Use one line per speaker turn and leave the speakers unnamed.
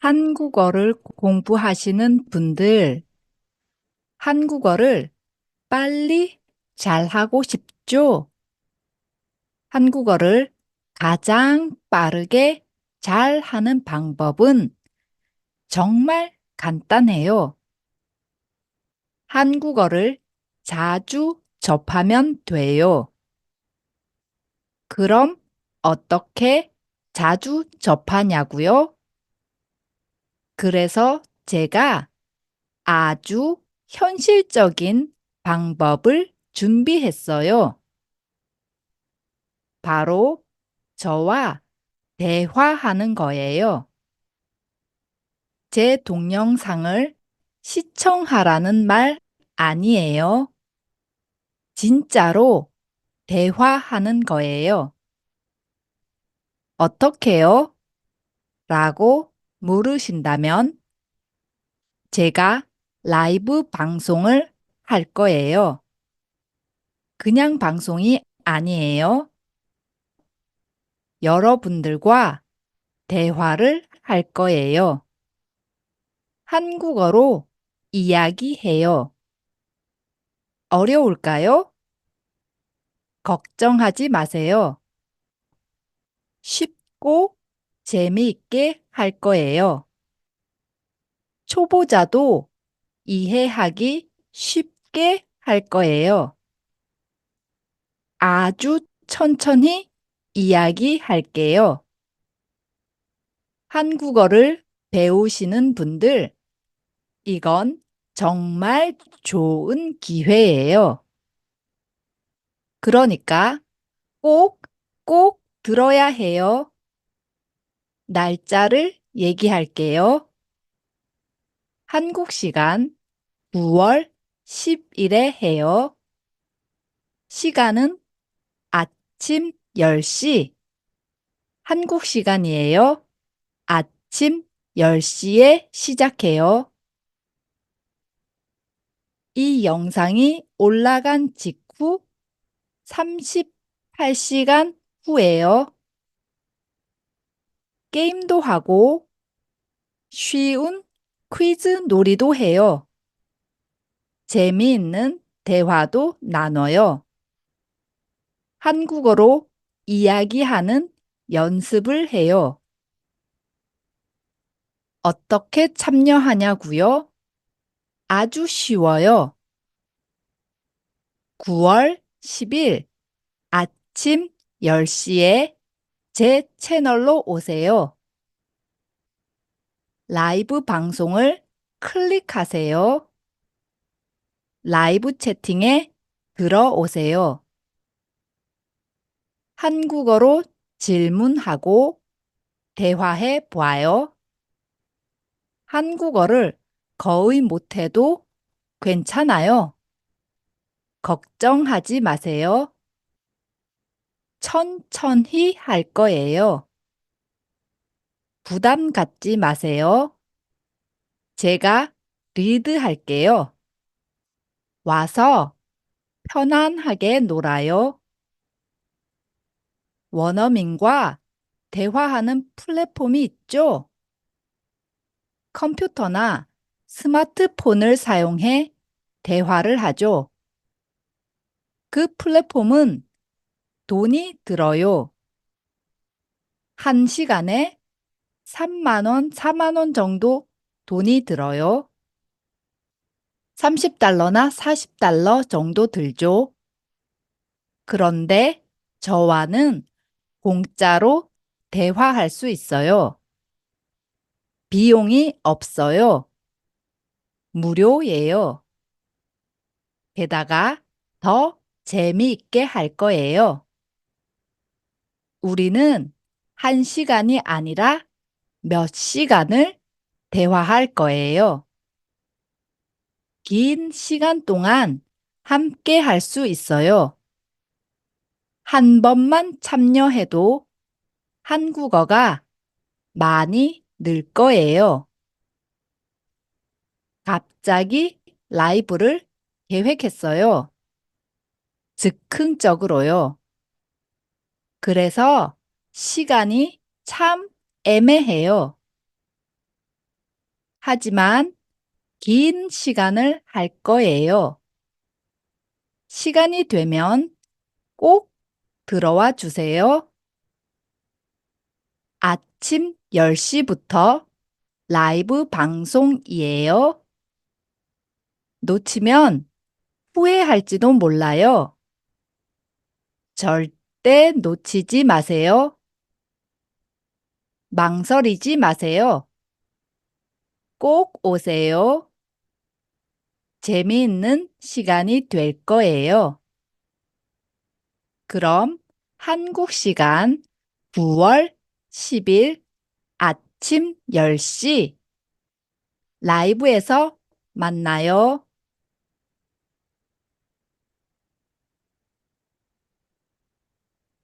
한국어를 공부하시는 분들, 한국어를 빨리 잘하고 싶죠? 한국어를 가장 빠르게 잘하는 방법은 정말 간단해요. 한국어를 자주 접하면 돼요. 그럼 어떻게 자주 접하냐고요? 그래서 제가 아주 현실적인 방법을 준비했어요. 바로 저와 대화하는 거예요. 제 동영상을 시청하라는 말 아니에요. 진짜로 대화하는 거예요. 어떻게요? 라고 물으신다면 제가 라이브 방송을 할 거예요. 그냥 방송이 아니에요. 여러분들과 대화를 할 거예요. 한국어로 이야기해요. 어려울까요? 걱정하지 마세요. 쉽고 재미있게 할 거예요. 초보자도 이해하기 쉽게 할 거예요. 아주 천천히 이야기할게요. 한국어를 배우시는 분들, 이건 정말 좋은 기회예요. 그러니까 꼭, 꼭 들어야 해요. 날짜를 얘기할게요. 한국 시간 9월 10일에 해요. 시간은 아침 10시. 한국 시간이에요. 아침 10시에 시작해요. 이 영상이 올라간 직후 38시간 후에요. 게임도 하고 쉬운 퀴즈 놀이도 해요. 재미있는 대화도 나눠요. 한국어로 이야기하는 연습을 해요. 어떻게 참여하냐고요? 아주 쉬워요. 9월 10일 아침 10시에 제 채널로 오세요. 라이브 방송을 클릭하세요. 라이브 채팅에 들어오세요. 한국어로 질문하고 대화해 보아요. 한국어를 거의 못해도 괜찮아요. 걱정하지 마세요. 천천히 할 거예요. 부담 갖지 마세요. 제가 리드 할게요. 와서 편안하게 놀아요. 원어민과 대화하는 플랫폼이 있죠? 컴퓨터나 스마트폰을 사용해 대화를 하죠. 그 플랫폼은 돈이 들어요. 한 시간에 3만원, 4만원 정도 돈이 들어요. 30달러나 40달러 정도 들죠. 그런데 저와는 공짜로 대화할 수 있어요. 비용이 없어요. 무료예요. 게다가 더 재미있게 할 거예요. 우리는 한 시간이 아니라 몇 시간을 대화할 거예요. 긴 시간 동안 함께 할 수 있어요. 한 번만 참여해도 한국어가 많이 늘 거예요. 갑자기 라이브를 계획했어요. 즉흥적으로요. 그래서 시간이 참 애매해요. 하지만 긴 시간을 할 거예요. 시간이 되면 꼭 들어와 주세요. 아침 10시부터 라이브 방송이에요. 놓치면 후회할지도 몰라요. 절대 놓치지 마세요. 망설이지 마세요. 꼭 오세요. 재미있는 시간이 될 거예요. 그럼 한국 시간 9월 10일 아침 10시 라이브에서 만나요.